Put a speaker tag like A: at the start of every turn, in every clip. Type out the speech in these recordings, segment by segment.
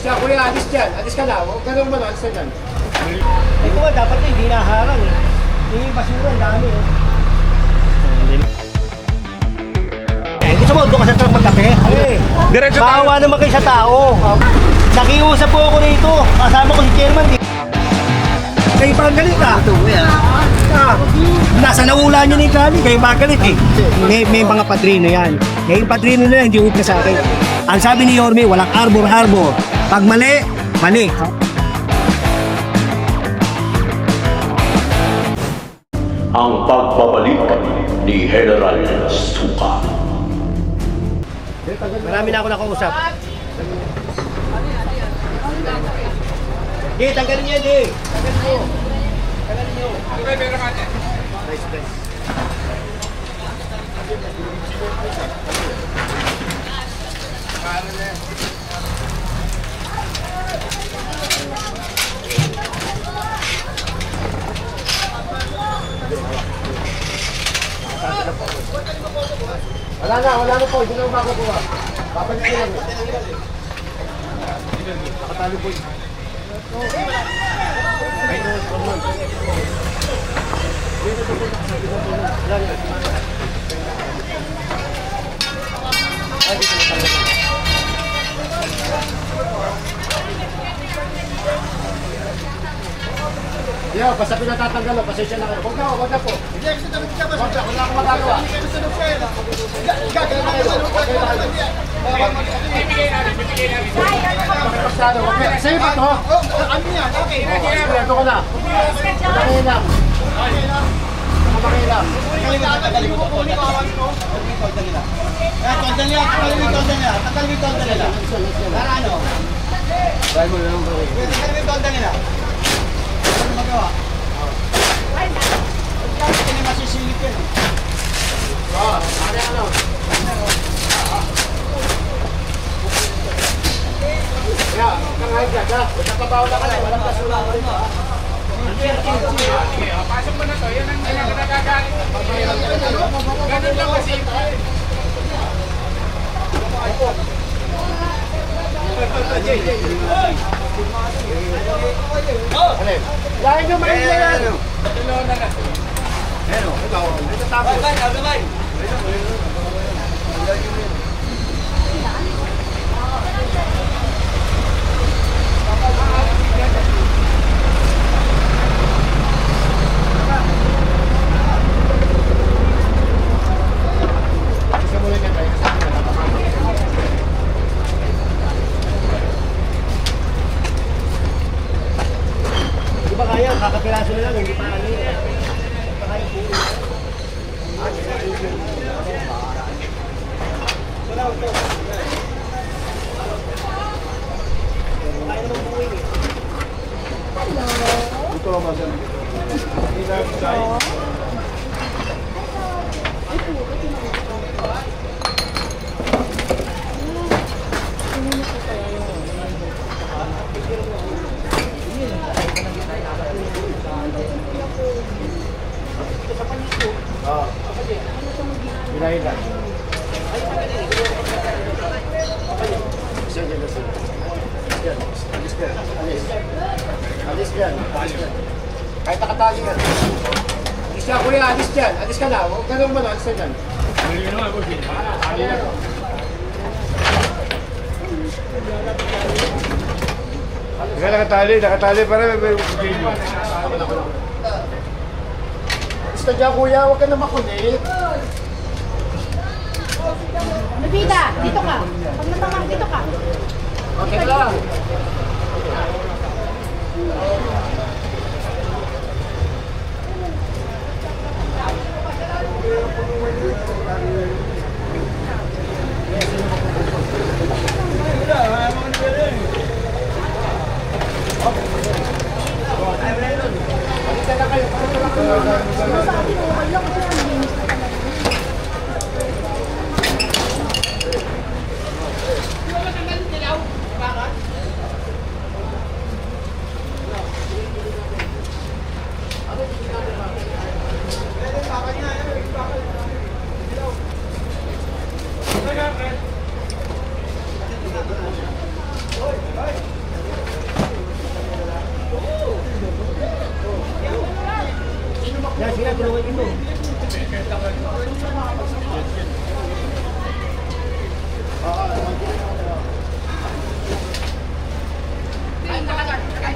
A: Siya, kuya, alis dyan. Alis ka na. Huwag ka nang umano, alis na dyan.
B: Ito nga, dapat na hindi naharang eh. Yung basura, dami eh. Eh, gusto mo, doon ka sa truck magkape? Eh,
C: Diretso tayo.
B: Bawa naman kayo sa tao. Nakiusap po ako rito. Kasama ko si chairman. Di. Kayo pa ang galit ah. Ah, nasa naula niya ni Kali, kayo pa ang galit eh. May, may mga padrino yan. Kaya yung padrino na yan, hindi upna sa akin. Ang sabi ni Yorme, walang arbor-arbor. Pag mali, mali.
D: ang pagbabalik ni General Suka.
B: Marami na ako nakausap. Di, tanggalin niya, di. Tanggalin mo. Tanggalin niyo. Nice, nice.
A: Wala na, wala na po. Hindi na makukuha. Babalik ko lang. Nakatali po yun. Yeah, basta pinatatanggal lang. Pasensya na kayo. Huwag na, huwag na po. Huwag na, wala akong magagawa. Pakipagstado, huwag na. Sa'yo ba to? Ito ko na. Kumakiin lang. Kumakiin lang. Oo, ano ano? Yeah, kang blood ha. Huwag kang pabaw na ka na. Walang kasula ko rin ha.
C: Pasok mo na to. Yan ang yan nagagalit. Ganun lang kasi.
A: Đây cho mấy cái lên. Lên
C: lên đây
A: nè. Thế rồi, cái đầu Hãy subscribe cho kênh Ghiền
B: Mì Gõ Để không bỏ lỡ những video hấp dẫn ba kaya? Kakapiraso na lang, hindi pa ano. Hindi pa kaya po.
A: Bilahin lang. Isa dyan, isa. Yan, alis ka. Alis. Alis dyan. Alis dyan. Kahit nakatali ka. Alis ka, kuya. Alis dyan. Alis ka na. Huwag ka nang. Alis na dyan. Alis na.
C: Teka, nakatali. Nakatali para may
A: Alis ka dyan, kuya. Huwag ka na makulit.
E: Lupita, dito ka. Pag natamang dito ka.
A: Okay lang.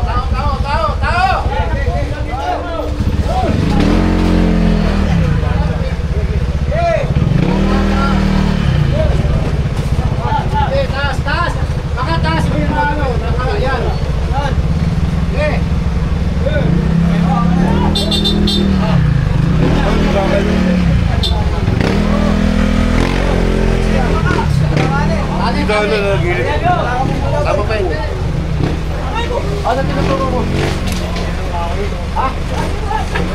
A: Tao, tao, tao! Eh, taas, taas! Baka taas mo yung ano, naka, yan. Eh, Ano na nagilid? Tama pa yun. Ano tinuturo mo? Ha?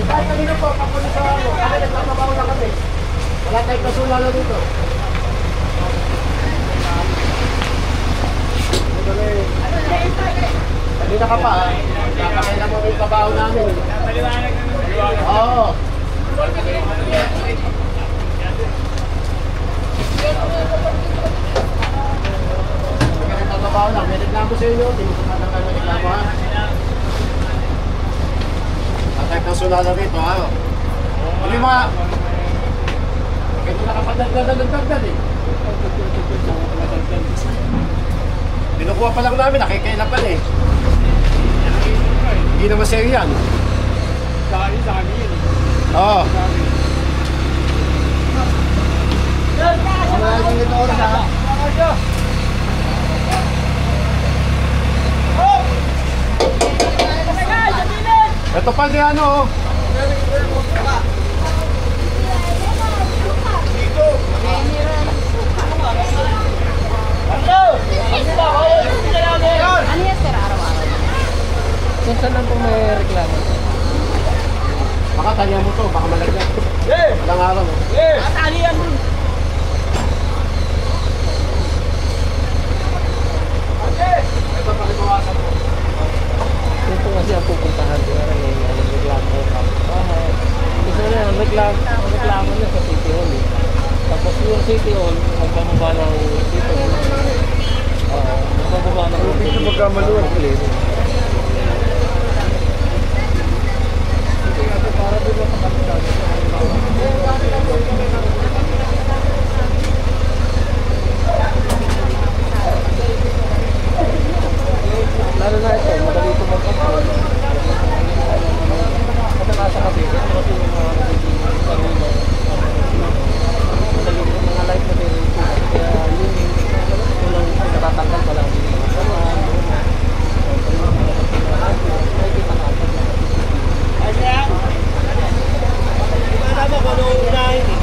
A: Kahit kanino po, papunta sa ano, kami nagtatrabaho na kami. Wala tayong kasulalo dito. Kanina ka pa, ha? Kakakailan mo yung kabaho namin. Oo. Nagtatrabaho lang, may reklamo sa inyo, kumatang kayo may reklamo ha. Tatay ng sulala rito ha. Hindi mga... Hindi nakapadagdagan ng dagdag eh. Pinukuha pa lang namin, nakikailan pa eh. Hindi naman sa'yo yan.
C: Sa akin, sa akin yun.
A: Oo. Ito pa di ano oh.
E: Ano yan, sir, araw-araw?
A: Baka tanya mo to, baka malagyan. Walang araw. oh. Ito pa rin mawasan mo.
F: Ito kasi ang pupuntahan ko na may ano, reklamo ko sa bahay. Gusto na yan, reklamo, reklamo na sa City Hall eh. Tapos yung City Hall, magbababa ng Hall. Oo, magbababa ng City Hall. magkamaluan ulit. Para din mo sa kapital. Lalo na ito, madali ito mag-upload. Kasi nasa kabila, kasi yung mga nagiging kanina. Madali yung mga live na din ito. Kaya yun yung kulang natatanggal pa lang.
B: Tama ko nung unahin eh.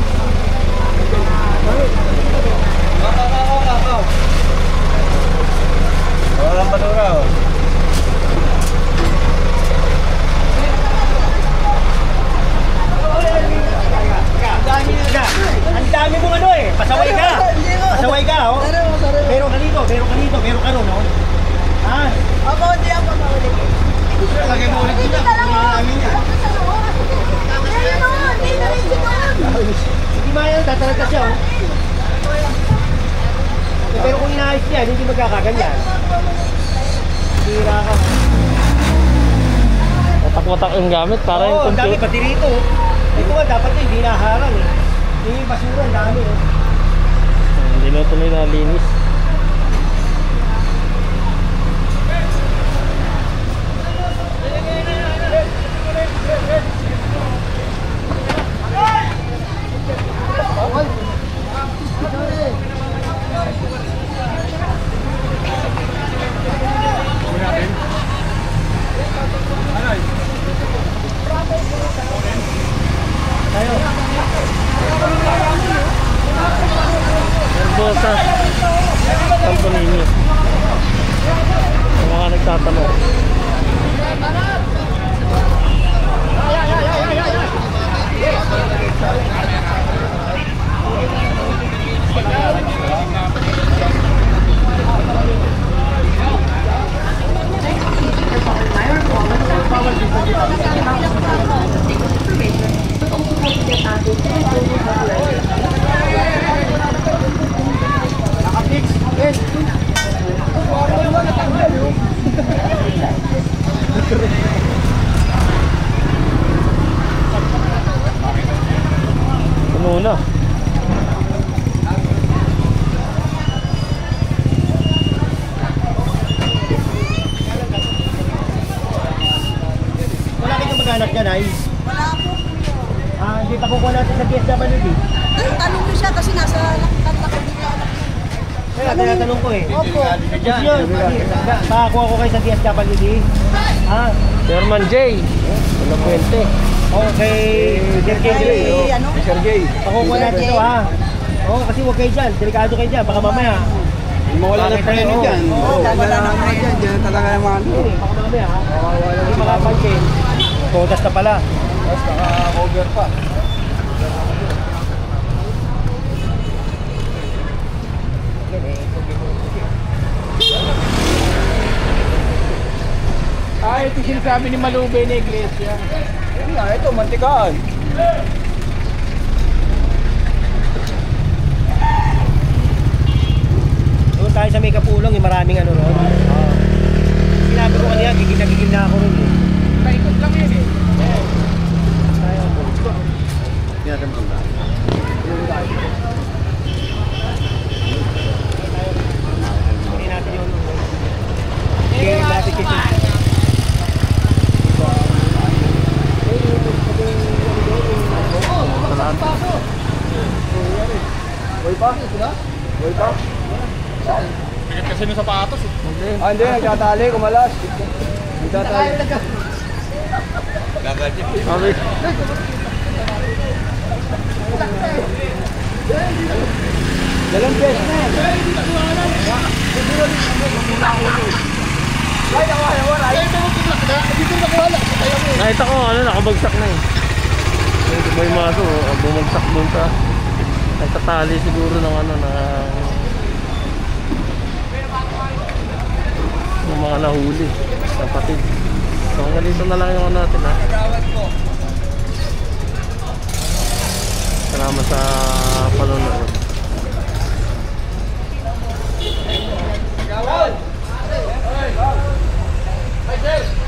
F: Walang padura oh.
B: Ka. Ang dami mong ano eh. Pasaway ka. Pasaway ka oh. Pero ka dito, pero ka dito, pero ka ron oh. Ha?
G: Ako, hindi ako maulit.
B: Lagay mo ulit dito.
G: Dito lang
B: Kunin
G: ako.
B: namin yan.
G: Ayun o, hindi na rin dito.
B: Hindi ba yan, tatalagta siya oh. Eh, Pero kung inaayos yan, hindi magkakaganyan. Tira ka.
F: Watak-watak yung gamit para yung
B: Oo, ang dami
F: computer.
B: pati rito. Ito nga, dapat eh, hindi naharang eh. Yung basura, ang dami eh.
F: Hindi na tuloy na linis. Herbosa. Campanini. Yung mga nagtatanong. Ano na?
B: Wala kayong mag-anak dyan, ay.
G: Wala po.
B: Ah, hindi pa kukuha natin sa DSWD.
G: Ay, tanong ko siya kasi nasa tatlak dito.
B: Tinatanong ko eh.
G: Opo.
B: Yun. Ba- Makakuha ko kayo sa DSWD. Ah,
F: Chairman J. Wala puwente.
B: okay. Sir Kenji.
G: Ay, ano?
B: Pakukuha natin ito ha. Oo, kasi huwag kayo dyan. Delikado kayo dyan. Baka mamaya.
H: Mawala ng preno dyan.
B: Oo,
H: Oo,
G: wala
H: wala
G: ng
H: na
G: preno.
H: dyan. Dyan talaga yung mga ano.
B: Eh, baka mamaya ha. Hindi makapansin. Todas na pala.
H: Tapos naka-cover pa.
C: Ito sinasabi ni Malube na iglesia.
H: Yan nga, ito, mantikaan.
B: Doon tayo sa may kapulong, yung maraming ano ron. Oo. Sinabi ko kanina, gigil na gigil na ako ron eh.
C: Paikot lang yun eh.
B: Hindi natin yun. Hindi natin kasi.
H: Boy pa? Boy pa?
C: Pigat kasi ng sapatos eh.
H: Ah, hindi, nagtatali, kumalas. Nagtatali.
F: Sabi,
H: Dalang beses na yan.
F: nakita ko ano, nakabagsak na eh. May maso, bumagsak doon sa nagtatali siguro ng ano na ng mga nahuli kapatid. So hanggang dito na lang yung ano natin ha? Salamat sa panonood. Hey, hey, hey, hey, hey, hey, hey, hey,